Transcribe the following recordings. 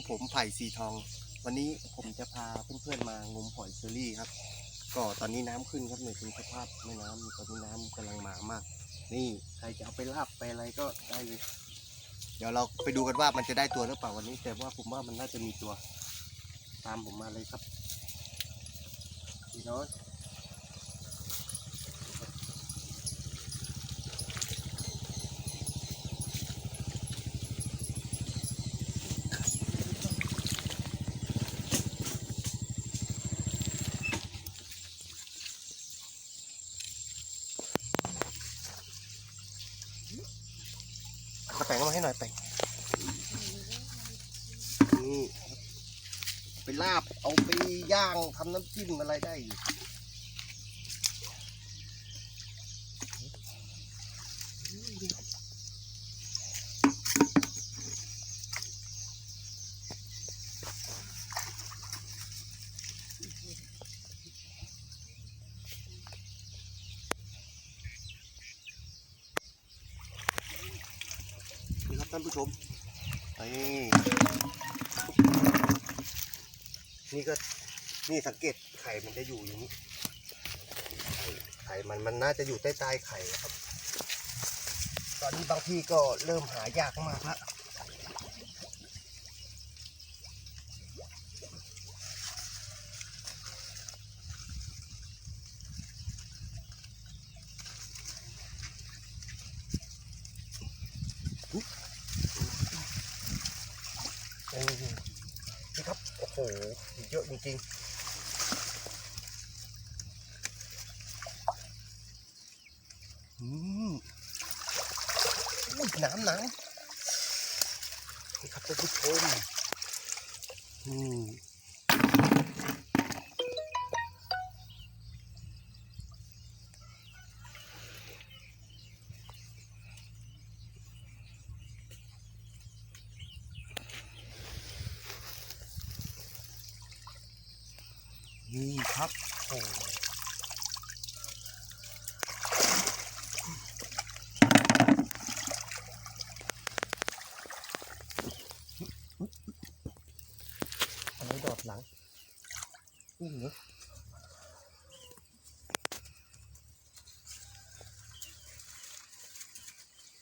กับผมไผ่สีทอง วันนี้ผมจะพาเพื่อนๆมางมหอยเชอรี่ครับ ก็ตอนนี้น้ำขึ้นครับเนี่ยเป็นสภาพแม่น้ำตอนนี้น้ำกำลังมามาก นี่ใครจะเอาไปลาบไปอะไรก็ได้เลย เดี๋ยวเราไปดูกันว่ามันจะได้ตัวหรือเปล่าวันนี้ แต่ว่าผมว่ามันน่าจะมีตัว ตามผมมาเลยครับพี่น้อย งมาให้หน่อยแปงนี่ไปลาบเอาไปย่างทำน้ำจิ้มอะไรได้ ท่านผู้ชมนี่นี่ก็นี่สังเกตไข่มันจะอยู่อย่างนี้ไข่ไขมันมันน่าจะอยู่ใต้ใต้ไข่ครับ ตอนนี้บางที่ก็เริ่มหายากมากละ นี่นี่ครับ โอ้โห เยอะจริงๆ อืมน้ำน้ำนี่ครับท่านผู้ชมอืม นี่ครับโอ้อะไรดอดหลังอื้อหือ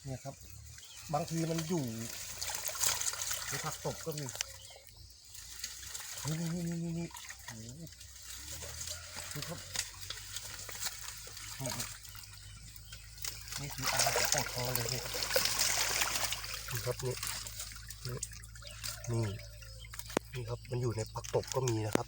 เนี่ยครับ บางทีมันอยู่ในผักตบก็มี นี่นี่นี่นี่นี่ โอ้โหนี่ครับนี่นี่คืออาหารของมันเลยนี่ครับนี่นี่นี่ครับมันอยู่ในผักตบก็มีนะครับ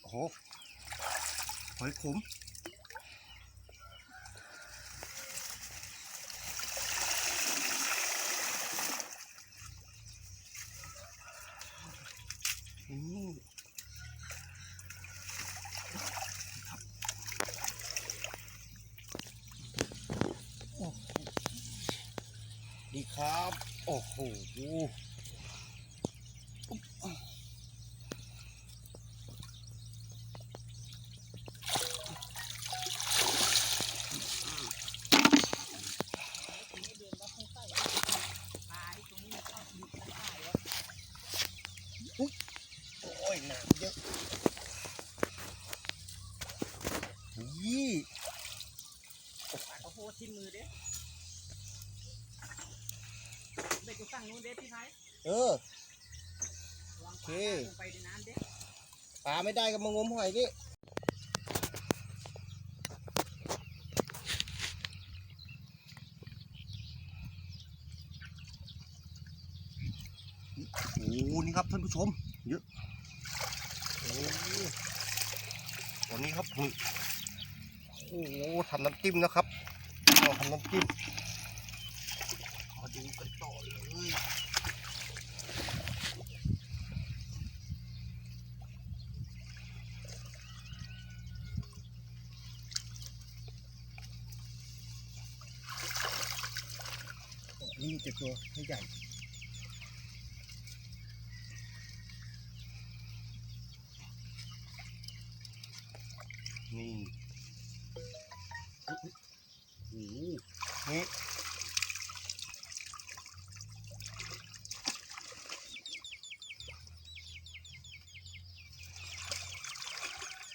โอ้โหหอยขมอืมครับโอ้โหดี ครับ โอ้โห โอ้ยหนักเยอะยี่ ปากข้าวโพดที่มือเด้เด็กกูสั่งนู้น เด้พี่ไทยเออ วางโอเคปลาลงไปในน้ำเด้ปลาไม่ได้ก็มางมหอยดิโอ้โหนี่ครับท่านผู้ชม เยอะโอ้โหตอนนี้ครับนี่โอ้โหทำน้ำจิ้มนะครับเราทำน้ำจิ้มมา ดูกันต่อเลยนี่จะตัวให้ใหญ่นี่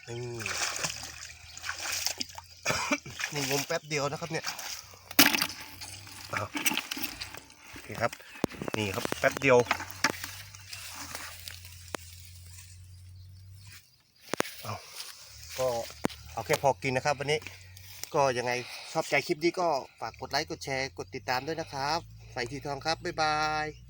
นี่นี่งมแป๊บเดียวนะครับเนี่ยอ้าวโอเคครับ นี่ครับแป๊บเดียวเอาก็เอาแค่พอกินนะครับ วันนี้ก็ยังไงชอบใจคลิปนี้ก็ฝากกดไลค์กดแชร์กดติดตามด้วยนะครับ ใส่ทีทองครับ บ๊ายบาย